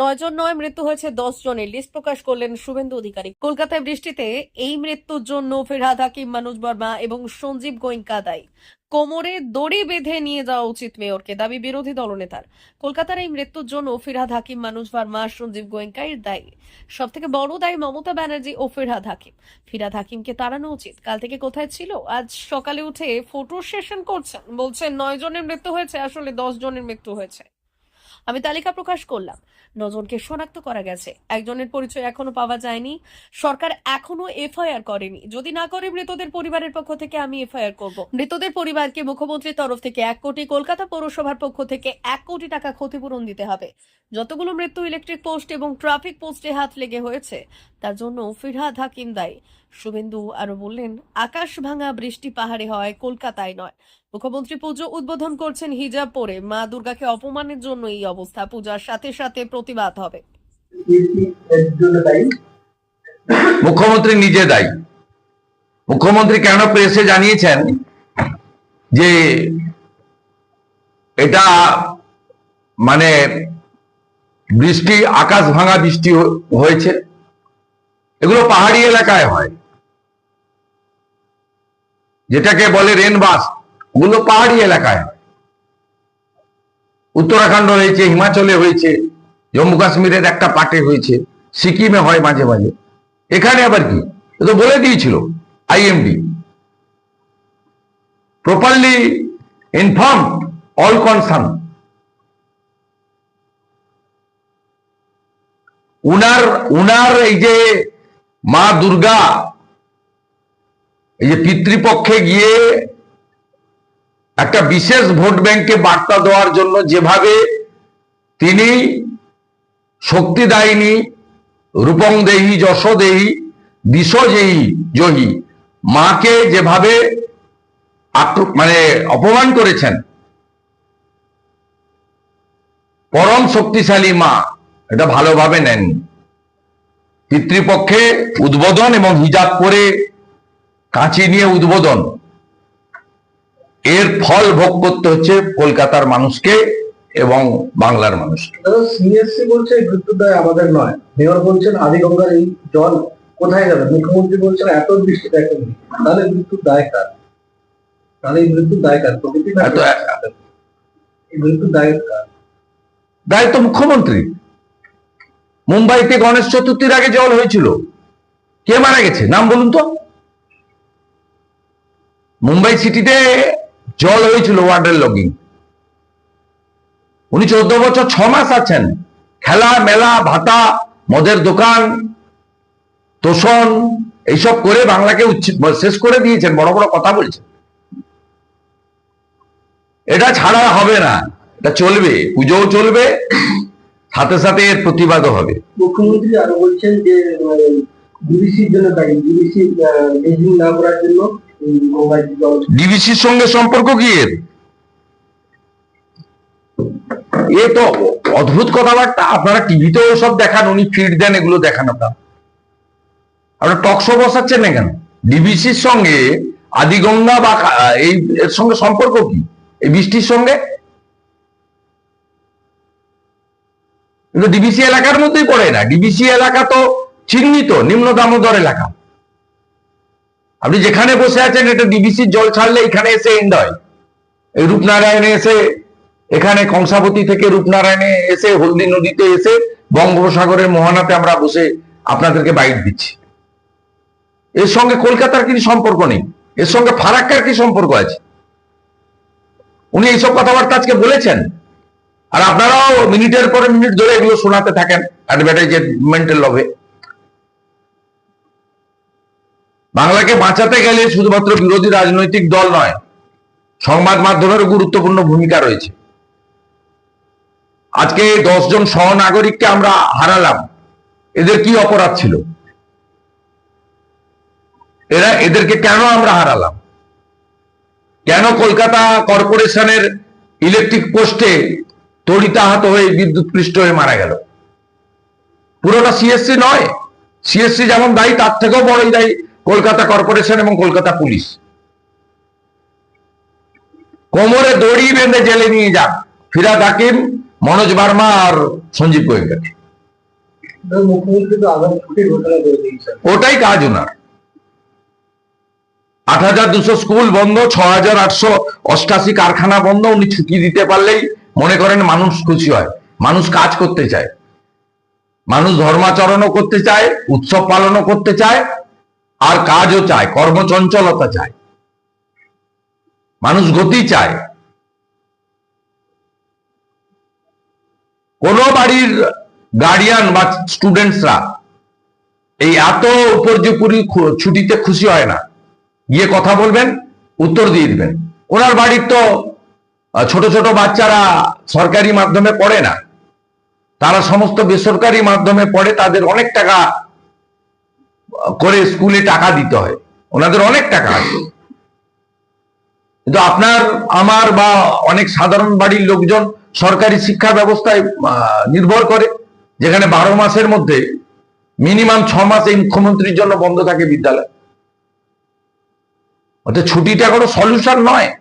নয় জন নয়, মৃত্যু হয়েছে দশ জনের। লিস্ট প্রকাশ করলেন শুভেন্দু অধিকারী। কলকাতায় বৃষ্টিতে এই মৃত্যুর জন্য ফিরহাদ হাকিম মানুষ বর্মা এবং সঞ্জীব গোয়েঙ্কা দায়ী। কোমরে দড়ি বেঁধে নিয়ে যাওয়া উচিত মেয়রকে, দাবি বিরোধী দলনেতার। কলকাতার এই মৃত্যুর জন্য ফিরহাদ হাকিম মানুষ ভার্মা সঞ্জীব গোয়েঙ্কাই দায়ী। সব থেকে বড় দায়ী মমতা ব্যানার্জি ও ফিরহাদ হাকিম। ফিরহাদ হাকিমকে তাড়ানো উচিত। কাল থেকে কোথায় ছিল? আজ সকালে উঠে ফটো সেশন করছেন। বলছেন, নয় জনের মৃত্যু হয়েছে, আসলে দশ জনের মৃত্যু হয়েছে। আমি তালিকা প্রকাশ করলাম। নজনকে শনাক্ত করা গেছে। একজনের পরিচয় এখনও পাওয়া যায়নি। সরকার এখনও এফআইআর করেনি। যদি না করে মৃতদের পরিবারের পক্ষ থেকে আমি এফআইআর করব। মৃতদের পরিবারকে মুখ্যমন্ত্রীর তরফ থেকে এক কোটি, কলকাতা পৌরসভার পক্ষ থেকে এক কোটি টাকা ক্ষতিপূরণ দিতে হবে। যতগুলো মৃত্যু ইলেকট্রিক পোস্ট এবং ট্রাফিক পোস্টে হাত লেগে হয়েছে, তার জন্য ফিরহাদ হাকিম দায়ী। শুভেন্দু আরও বললেন, আকাশ ভাঙা বৃষ্টি পাহাড়ে হয়, কলকাতায় নয়। মুখ্যমন্ত্রী পুজো উদ্বোধন করছেন হিজাব পরে। মা দুর্গাকে অপমানের জন্য এই অবস্থা। পূজার সাথে সাথে প্রতিবাদ হবে। মুখ্যমন্ত্রী নিজে দায়ী। মুখ্যমন্ত্রী কেন প্রেসে জানিয়েছেন যে এটা মানে বৃষ্টি, আকাশ ভাঙা বৃষ্টি হয়েছে, এগুলো পাহাড়ি এলাকায় হয়। যেটাকে বলে রেনবাস ওগুলো পাহাড়ি এলাকায়। উত্তরাখণ্ড হয়েছে, হিমাচলে হয়েছে, জম্মু কাশ্মীরের একটা পার্টে হয়েছে, সিকিমে হয় মাঝে মাঝে। এখানে আবার কি? তো বলে দিয়েছিল IMD properly inform all concern উনার উনার এই যে মা দুর্গা এই যে পিতৃপক্ষে গিয়ে একটা বিশেষ ভোট ব্যাংকে বার্তা দেওয়ার জন্য যেভাবে তিনি শক্তিদায়িনী রূপং দেহি, যশ দেহি, দিশ জহি মাকে যেভাবে মানে অপমান করেছেন। পরম শক্তিশালী মা, এটা ভালোভাবে নেননি। পিতৃপক্ষে উদ্বোধন এবং হিজাব করে কাঁচি নিয়ে উদ্বোধন। এর ফল ভোগ করতে হচ্ছে কলকাতার মানুষকে এবং বাংলার মানুষকে। সিএসসি বলছে দায় আমাদের নয়। মেয়র বলছেন এই জল কোথায় যাবে? মুখ্যমন্ত্রী বলছেন এত বৃষ্টি দেখেন তাহলে মৃত্যুর দায় কার? তাহলে এই মৃত্যুর দায় কার? প্রকৃতি না এত- এই মৃত্যুর দায় কার দায়িত্ব মুখ্যমন্ত্রী। মুম্বাইতে গণেশ চতুর্থীর আগে জল হয়েছিল। কে মারা গেছে? নাম বলুন তো। মুম্বাই সিটিতে জল হয়েছিল ওয়াটার লগিং। উনি চোদ্দ বছর ছ মাস আছেন। খেলা, মেলা, ভাতা, মদের দোকান, তোষণ, এইসব করে বাংলাকে শেষ করে দিয়েছেন, বড় বড় কথা বলছেন। এটা ছাড়া হবে না, এটা চলবে, পুজোও চলবে, সাথে সাথে এর প্রতিবাদও হবে। মুখ্যমন্ত্রী আরও বলছেন যে ডিবিসির জন্য না করার জন্য ডিবিসির সঙ্গে সম্পর্ক কি এর? এ তো অদ্ভুত কথাবার্তা। আপনারা টিভিতেও সব দেখান, উনি ফিড দেন, এগুলো দেখান আপনার। আপনারা টক শো বসাচ্ছেন না কেন? ডিবিসির সঙ্গে আদিগঙ্গা বা এই এর সঙ্গে সম্পর্ক কি? এই বৃষ্টির সঙ্গে? ডিবিসি এলাকার মধ্যেই পড়ে না। ডিবিসি এলাকা তো চিহ্নিত, নিম্ন দামোদর এলাকা। আপনি যেখানে বসে আছেন, এটা ডিবিসির জল ছাড়লে এখানে এসে এন্ড হয় এই রূপনারায়ণে এসে, এখানে কংসাবতী থেকে রূপনারায়ণে এসে, হলদি নদীতে এসে, বঙ্গোপসাগরের মোহনাতে আমরা বসে আপনাদেরকে বাইট দিচ্ছি। এর সঙ্গে কলকাতার কি সম্পর্ক নেই। এর সঙ্গে ফারাক্কার কি সম্পর্ক আছে? উনি এইসব কথাবার্তা আজকে বলেছেন। আর আপনারাও মিনিটের পরে মিনিট ধরে এগুলো শোনাতে থাকেন অ্যাডভার্টাইজমেন্টের লভে। বাংলাকে বাঁচাতে গেলে শুধুমাত্র বিরোধী রাজনৈতিক দল নয়, সংবাদ মাধ্যমের গুরুত্বপূর্ণ ভূমিকা রয়েছে। আজকে দশজন সহনাগরিককে আমরা হারালাম। এদের কি অপরাধ ছিল? এরা, এদেরকে কেন আমরা হারালাম? কেন কলকাতা কর্পোরেশনের ইলেকট্রিক পোস্টে তড়িতাহত হয়ে বিদ্যুৎ পৃষ্ঠ হয়ে মারা গেল? পুরোটা সিএসসি নয়। সিএসসি যেমন দায়ী, তার থেকেও বড়ই দায়ী। কলকাতা কর্পোরেশন এবং কলকাতা পুলিশ। কোমরে দড়ি বেঁধে জেলে নিয়ে যান। ফিরাদ হাকিম, মনোজ বার্মা আর সঞ্জীব দিয়েছেন ওটাই কাজ ওনার। আট হাজার দুশো স্কুল বন্ধ, ছ হাজার আটশো অষ্টাশি কারখানা বন্ধ। উনি ছুটি দিতে পারলেই মনে করেন মানুষ খুশি হয়, মানুষ কাজ করতে চায়। মানুষ ধর্মাচরণও করতে চায়, উৎসব পালনও করতে চায় আর কাজও চায়, কর্মচঞ্চলতা চায়। মানুষ গতি চায়। কোন বাড়ির গার্ডিয়ান বা স্টুডেন্টসরা এই এত উপর্যুপুরি ছুটিতে খুশি হয় না। গিয়ে কথা বলবেন, উত্তর দিয়ে দিবেন। ওনার বাড়ির তো ছোট ছোট বাচ্চারা সরকারি মাধ্যমে পড়ে না। তারা সমস্ত বেসরকারি মাধ্যমে পড়ে, তাদের অনেক টাকা করে স্কুলে টাকা দিতে হয়। ওনাদের অনেক টাকা আছে। কিন্তু আপনার, আমার বা অনেক সাধারণ বাড়ির লোকজন সরকারি শিক্ষা ব্যবস্থায় নির্ভর করে, যেখানে বারো মাসের মধ্যে মিনিমাম ছ মাস এই মুখ্যমন্ত্রীর জন্য বন্ধ থাকে বিদ্যালয়। অর্থাৎ ছুটিটা কোনো সলিউশন নয়।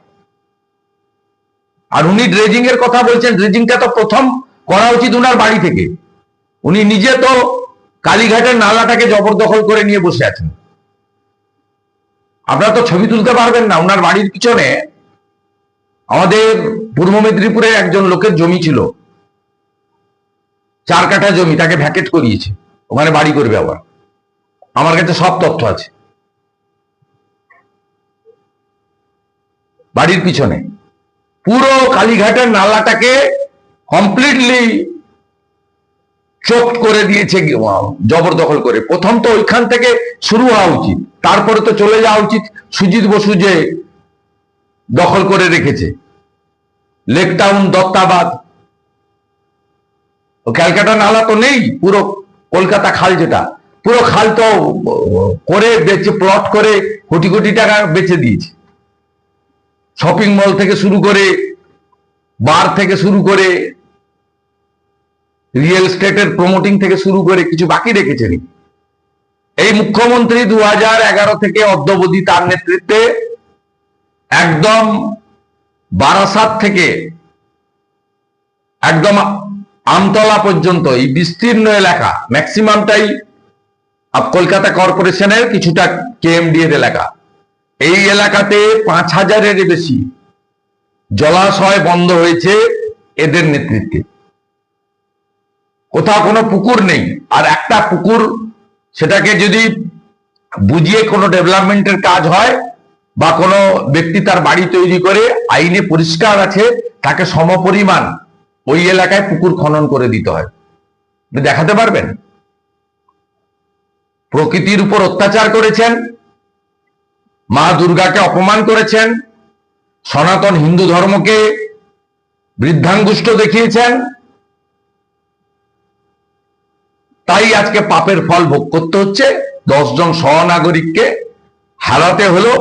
আর উনি ড্রেজিং এর কথা বলছেন, ড্রেজিংটা তো প্রথম করা উচিত উনার বাড়ি থেকে। উনি নিজে তো কালীঘাটের নালাটাকে জবরদখল করে নিয়ে বসে আছেন। আপনারা তো ছবি তুলতে পারবেন না ওনার বাড়ির পিছনে আমাদের পূর্ব মেদিনীপুরে একজন লোকের জমি ছিল। চার কাঠা জমি, তাকে ভ্যাকেট করিয়েছে। ওখানে বাড়ি করবে আবার। আমার কাছে সব তথ্য আছে। বাড়ির পিছনে। পুরো কালীঘাটের নালাটাকে কমপ্লিটলি চোখ করে দিয়েছে জবরদখল করে। প্রথম তো ওইখান থেকে শুরু হওয়া উচিত। তারপরে তো চলে যাওয়া উচিত। সুজিত বসু যে দখল করে রেখেছে। লেকটাউন, দত্তাবাদ। ক্যালকাটা নালা তো নেই, পুরো কলকাতা খাল যেটা। পুরো খাল তো করে বেচে, প্লট করে কোটি কোটি টাকা বেচে দিয়েছে। শপিং মল থেকে শুরু করে, বার থেকে শুরু করে রিয়েল স্টেটের প্রমোটিং থেকে শুরু করে কিছু বাকি রেখেছেন। এই মুখ্যমন্ত্রী দু থেকে অদ্যবধি তার নেতৃত্বে একদম বারাসাত থেকে একদম আমতলা পর্যন্ত এই বিস্তীর্ণ এলাকা ম্যাক্সিমামটাই কলকাতা কর্পোরেশনের কিছুটা কেএমডি এর এলাকা। এই এলাকাতে পাঁচ হাজারের বেশি জলাশয় বন্ধ হয়েছে এদের নেতৃত্বে। কোথাও কোনো পুকুর নেই। আর একটা পুকুর, সেটাকে যদি বুঝিয়ে কোনো ডেভেলপমেন্টের কাজ হয় বা কোনো ব্যক্তি তার বাড়ি তৈরি করে, আইনে পরিষ্কার আছে, তাকে সমপরিমাণ ওই এলাকায় পুকুর খনন করে দিতে হয়। দেখাতে পারবেন? প্রকৃতির উপর অত্যাচার করেছেন, মা দুর্গাকে অপমান করেছেন, সনাতন হিন্দু ধর্মকে বৃদ্ধাঙ্গুষ্ট দেখিয়েছেন তাই আজকে পাপের ফল ভোগ করতে হচ্ছে। দশজন সহনাগরিককে হারাতে হলো।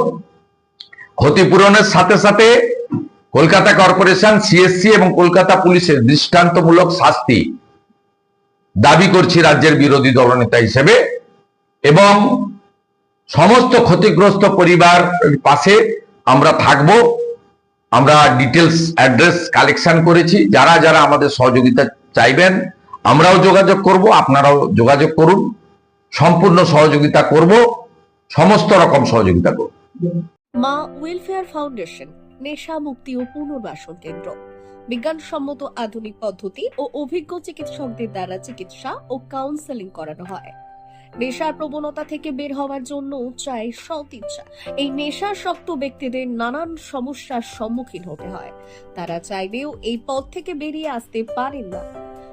ক্ষতিপূরণের সাথে সাথে কলকাতা কর্পোরেশন, সিএসসি এবং কলকাতা পুলিশের দৃষ্টান্তমূলক শাস্তি দাবি করছি রাজ্যের বিরোধী দলনেতা হিসেবে এবং সমস্ত ক্ষতিগ্রস্ত পরিবার পাশে আমরা থাকব। আমরা ডিটেলস অ্যাড্রেস কালেকশন করেছি। যারা যারা আমাদের সহযোগিতা চাইবেন আমরাও যোগাযোগ করব, আপনারাও যোগাযোগ করুন। সম্পূর্ণ সহযোগিতা করব, সমস্ত রকম সহযোগিতা করব। মা ওয়েলফেয়ার ফাউন্ডেশন, নেশা মুক্তি ও পুনর্বাসন কেন্দ্র। বিজ্ঞানসম্মত আধুনিক পদ্ধতি ও অভিজ্ঞ চিকিৎসকদের দ্বারা চিকিৎসা ও কাউন্সেলিং করানো হয়। নেশার প্রবণতা থেকে বের হওয়ার জন্য চাই সৎ ইচ্ছা। এই নেশাসক্ত ব্যক্তিদের নানান সমস্যার সম্মুখীন হতে হয়। তারা চাইলেও এই পথ থেকে বেরিয়ে আসতে পারেন না।